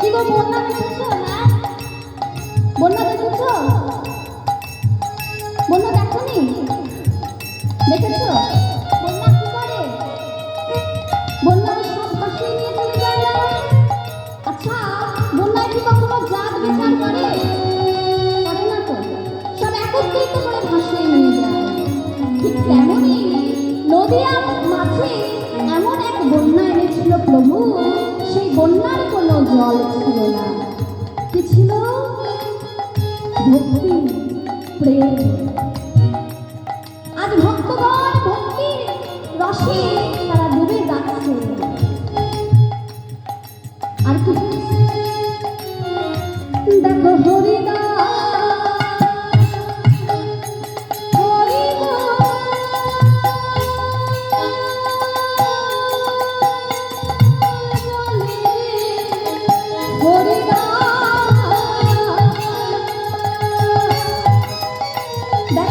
কি গো বন্যা দেখেছ? না বন্যা দেখেছ বন্যা দেখনি দেখেছ বন্যা কি করে বন্যা সব ভাসিয়ে নিয়ে চলে যায় না আচ্ছা বন্যায় কি কখনো জাত বিচার করে করে না তো সব একত্রিত নদীয়া মাঝে এমন এক বন্যা এনেছিল প্রভু, সেই বন্যার কোনো জল ছিল না। কি ছিল? ভক্তি, প্রেম। আজ ভক্তগণ ভক্তির রসে